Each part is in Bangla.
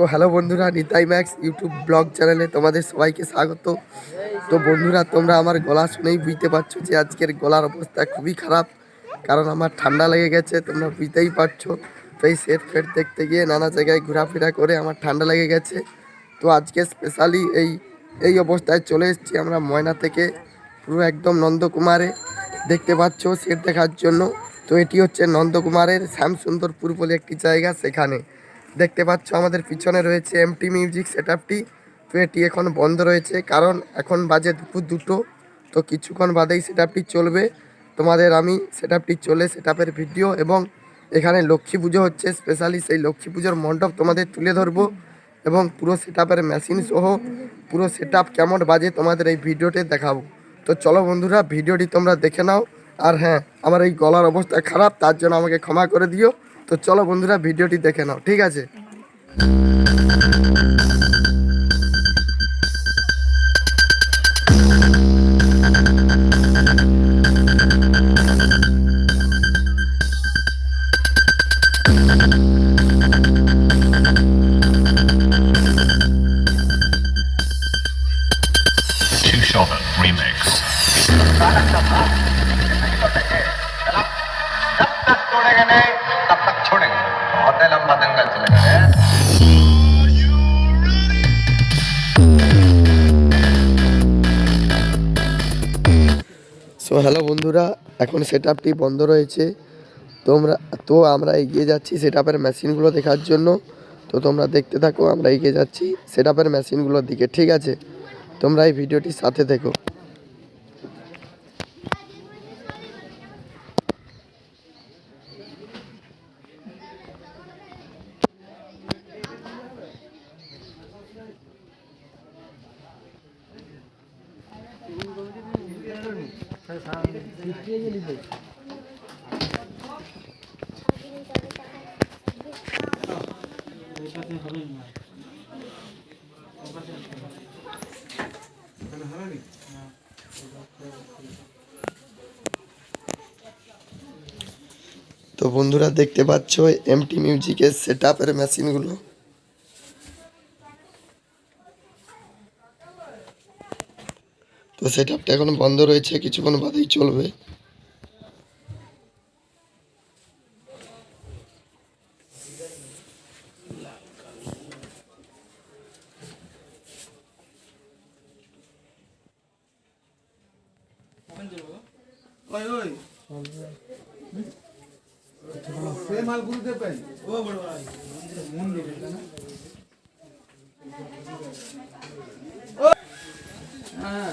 সো হ্যালো বন্ধুরা, নিতাই ম্যাক্স ইউটিউব ব্লগ চ্যানেলে তোমাদের সবাইকে স্বাগত। তো বন্ধুরা, তোমরা আমার গলা শুনেই বুঝতে পারছ যে আজকের গলার অবস্থা খুবই খারাপ, কারণ আমার ঠান্ডা লেগে গেছে, তোমরা বুঝতেই পারছ। তো এই সেট ফেট দেখতে গিয়ে নানা জায়গায় ঘোরাফেরা করে আমার ঠান্ডা লেগে গেছে। তো আজকে স্পেশালি এই এই অবস্থায় চলে এসেছি আমরা ময়না থেকে, পুরো একদম নন্দকুমারে। দেখতে পাচ্ছ সেট দেখার জন্য। তো এটি হচ্ছে নন্দকুমারের শ্যামসুন্দরপুর বলে একটি জায়গা, সেখানে। দেখতে পাচ্ছ আমাদের পিছনে রয়েছে এমটি মিউজিক সেট তো এটি এখন বন্ধ রয়েছে, কারণ এখন বাজে দুপুর দুটো। তো কিছুক্ষণ বাদেই সেট চলবে। তোমাদের আমি সেট চলে সেট ভিডিও এবং এখানে লক্ষ্মী পুজো হচ্ছে। স্পেশালি সেই লক্ষ্মী পুজোর মণ্ডপ তোমাদের তুলে ধরবো এবং পুরো সেট মেশিন সহ পুরো সেট কেমন বাজে তোমাদের এই ভিডিওতে দেখাবো। তো চলো বন্ধুরা ভিডিওটি তোমরা দেখে নাও। আর হ্যাঁ আমার এই গলার অবস্থা খারাপ, তার জন্য আমাকে ক্ষমা করে দিও। তো চলো বন্ধুরা ভিডিওটি দেখে নাও ঠিক আছে? বন্ধুরা, এখন সেট বন্ধ রয়েছে। তোমরা, তো আমরা এগিয়ে যাচ্ছি সেট আপের মেশিনগুলো দেখার জন্য। তো তোমরা দেখতে থাকো, আমরা এগিয়ে যাচ্ছি সেট আপের মেশিনগুলোর দিকে, ঠিক আছে? তোমরা এই ভিডিওটির সাথে দেখো তো বন্ধুরা দেখতে পাচ্ছ এমটি মিউজিকের সেট আপের মেশিনগুলো তো সেট আপটা এখন বন্ধ রয়েছে কিছুক্ষণ বাদেই চলবে। সে মাল পাই হ্যাঁ।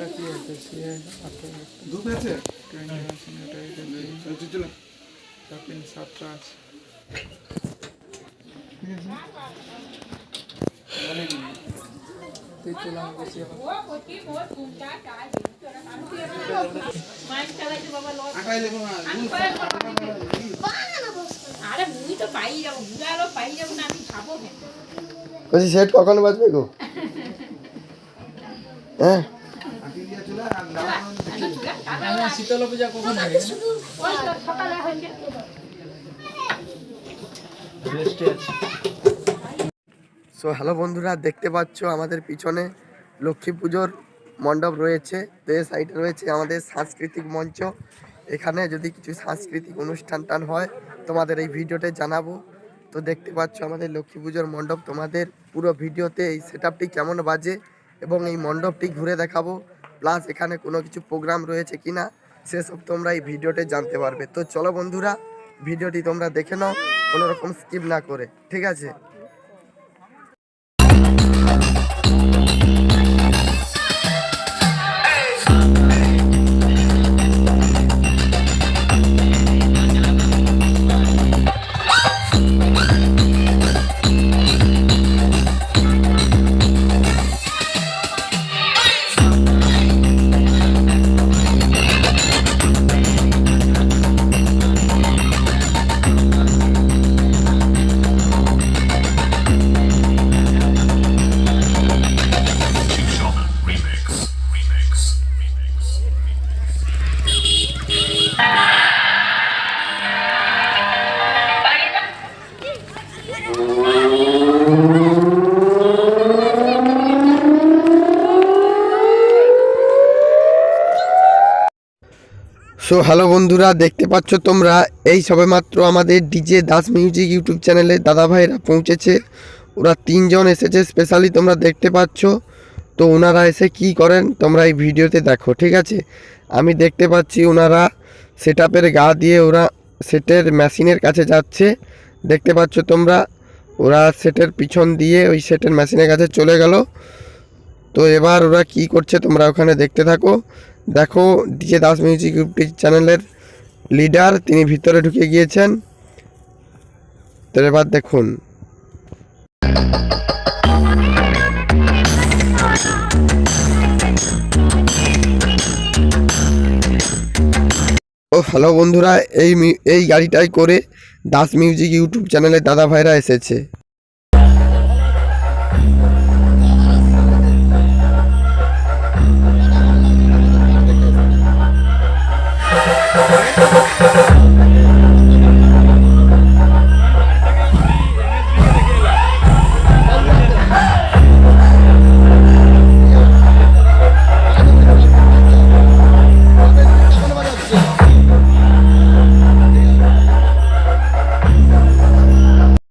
দে ধূপ আছে। চল, চল, চল। আঁকাই লেবো না আরে মুই তো পাই যাব বুড়ারও পাই যাব না আমি খাব কেন? বলছি সেট কখন বাজবে গো? হ্যাঁ আঁকি দিয়ে চলে আর লাউ শীতল পূজা কখন সকালে সো হ্যালো বন্ধুরা দেখতে পাচ্ছ আমাদের পিছনে লক্ষ্মী পুজোর মণ্ডপ রয়েছে। তো এই সাইডে রয়েছে আমাদের সাংস্কৃতিক মঞ্চ। এখানে যদি কিছু সাংস্কৃতিক অনুষ্ঠান টান হয় তোমাদের এই ভিডিওতে জানাব। তো দেখতে পাচ্ছ আমাদের লক্ষ্মী পুজোর মণ্ডপ। তোমাদের পুরো ভিডিওতে এই সেট কেমন বাজে এবং এই মণ্ডপটি ঘুরে দেখাবো। প্লাস এখানে কোনো কিছু প্রোগ্রাম রয়েছে কি না সেসব তোমরা এই ভিডিওতে জানতে পারবে। তো চলো বন্ধুরা, ভিডিওটি তোমরা দেখে নাও, কোনো রকম স্কিপ না করে, ঠিক আছে? সো হ্যালো বন্ধুরা, দেখতে পাচ্ছ তোমরা, এই সবেমাত্র আমাদের ডিজে দাস মিউজিক ইউটিউব চ্যানেলে দাদা ভাইরা পৌঁছেছে। ওরা তিনজন এসেছে স্পেশালি তোমরা দেখতে পাচ্ছ। তো ওনারা এসে কি করেন, তোমরা এই ভিডিওতে দেখো, ঠিক আছে? আমি দেখতে পাচ্ছি ওনারা সেট গা দিয়ে ওরা সেটের মেশিনের কাছে যাচ্ছে। দেখতে পাচ্ছ তোমরা, ওরা সেটের পিছন দিয়ে ওই সেটের মেশিনের কাছে চলে গেল। তো এবার ওরা কি করছে তোমরা ওখানে দেখতে থাকো। দেখো ডিজে দাস মিউজিক ইউটিউব চ্যানেলের লিডার তিনি ভিতরে ঢুকে গিয়েছেন। তো এবার দেখুন। ও হ্যালো বন্ধুরা, এই এই গাড়িটাই করে দাস মিউজিক ইউটিউব চ্যানেলের দাদা ভাইরা এসেছে।